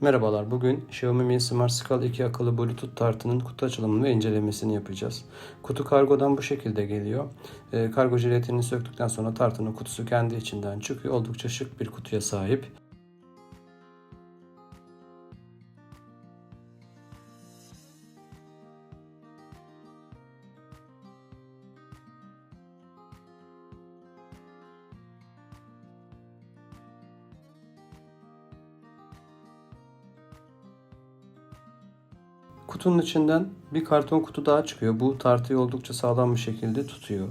Merhabalar, bugün Xiaomi Mi Smart Skull 2 akıllı Bluetooth tartının kutu açılımını ve incelemesini yapacağız. Kutu kargodan bu şekilde geliyor. Ee, kargo jiletini söktükten sonra tartının kutusu kendi içinden çıkıyor. Oldukça şık bir kutuya sahip. Kutunun içinden bir karton kutu daha çıkıyor. Bu tartıyı oldukça sağlam bir şekilde tutuyor.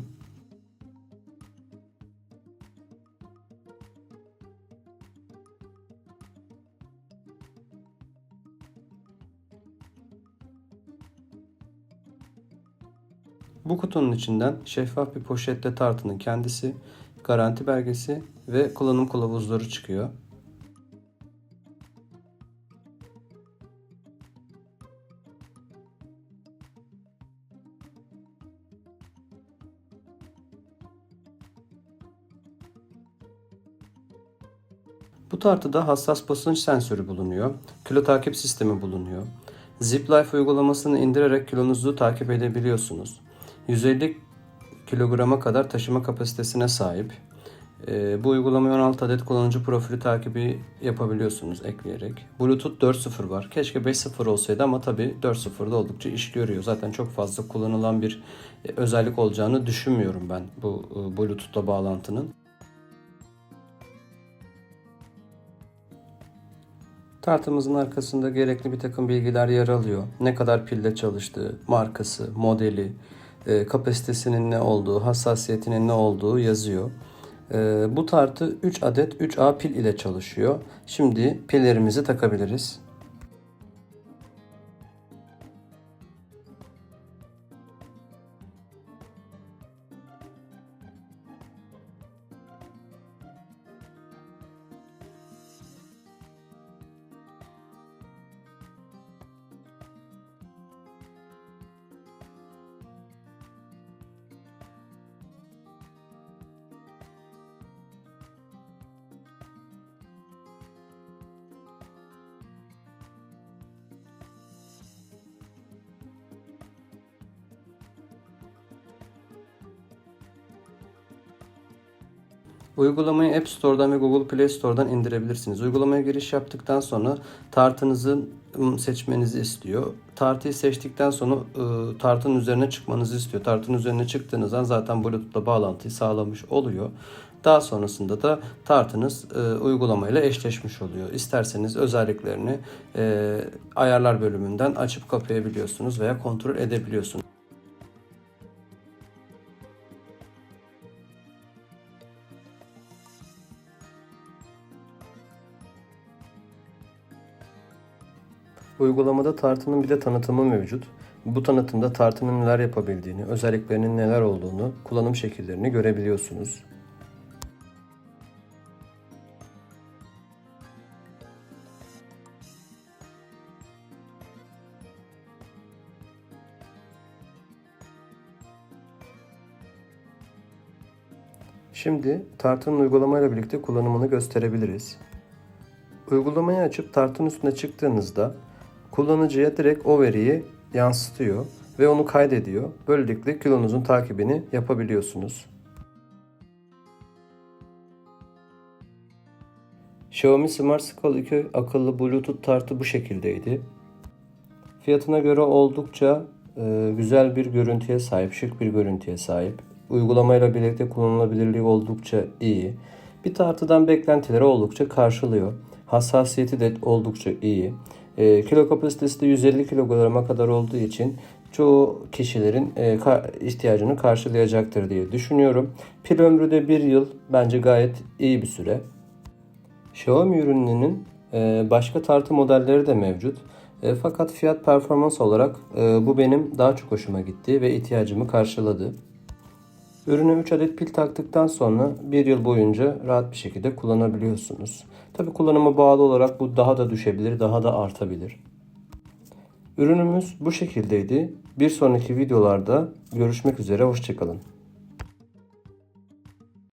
Bu kutunun içinden şeffaf bir poşette tartının kendisi, garanti belgesi ve kullanım kılavuzları çıkıyor. Bu tartıda hassas basınç sensörü bulunuyor. Kilo takip sistemi bulunuyor. ZipLife uygulamasını indirerek kilonuzu takip edebiliyorsunuz. 150 kilograma kadar taşıma kapasitesine sahip. Ee, bu uygulamaya 16 adet kullanıcı profili takibi yapabiliyorsunuz ekleyerek. Bluetooth 4.0 var. Keşke 5.0 olsaydı ama tabii 4.0'da oldukça iş görüyor. Zaten çok fazla kullanılan bir e, özellik olacağını düşünmüyorum ben bu e, Bluetooth'la bağlantının. Tartımızın arkasında gerekli bir takım bilgiler yer alıyor. Ne kadar pille çalıştığı, markası, modeli, e, kapasitesinin ne olduğu, hassasiyetinin ne olduğu yazıyor. E, bu tartı 3 adet 3A pil ile çalışıyor. Şimdi pillerimizi takabiliriz. Uygulamayı App Store'dan ve Google Play Store'dan indirebilirsiniz. Uygulamaya giriş yaptıktan sonra tartınızı seçmenizi istiyor. Tartıyı seçtikten sonra ı, tartının üzerine çıkmanızı istiyor. Tartının üzerine çıktığınızdan zaten Bluetooth'la bağlantıyı sağlamış oluyor. Daha sonrasında da tartınız e, uygulamayla eşleşmiş oluyor. İsterseniz özelliklerini e, ayarlar bölümünden açıp kapayabiliyorsunuz veya kontrol edebiliyorsunuz. Uygulamada tartının bir de tanıtımı mevcut. Bu tanıtımda tartının neler yapabildiğini, özelliklerinin neler olduğunu, kullanım şekillerini görebiliyorsunuz. Şimdi tartının uygulamayla birlikte kullanımını gösterebiliriz. Uygulamayı açıp tartının üstüne çıktığınızda kullanıcıya direkt o veriyi yansıtıyor ve onu kaydediyor. Böylelikle kilonuzun takibini yapabiliyorsunuz. Xiaomi Smart Skull 2 akıllı Bluetooth tartı bu şekildeydi. Fiyatına göre oldukça e, güzel bir görüntüye sahip, şık bir görüntüye sahip. Uygulamayla birlikte kullanılabilirliği oldukça iyi. Bir tartıdan beklentileri oldukça karşılıyor. Hassasiyeti de oldukça iyi. E, kilo kapasitesi de 150 kilograma kadar olduğu için çoğu kişilerin e, ihtiyacını karşılayacaktır diye düşünüyorum. Pil ömrü de 1 yıl bence gayet iyi bir süre. Xiaomi ürünlerinin e, başka tartı modelleri de mevcut. E, fakat fiyat performans olarak e, bu benim daha çok hoşuma gitti ve ihtiyacımı karşıladı. Ürüne 3 adet pil taktıktan sonra 1 yıl boyunca rahat bir şekilde kullanabiliyorsunuz. Tabi kullanıma bağlı olarak bu daha da düşebilir, daha da artabilir. Ürünümüz bu şekildeydi. Bir sonraki videolarda görüşmek üzere, hoşçakalın.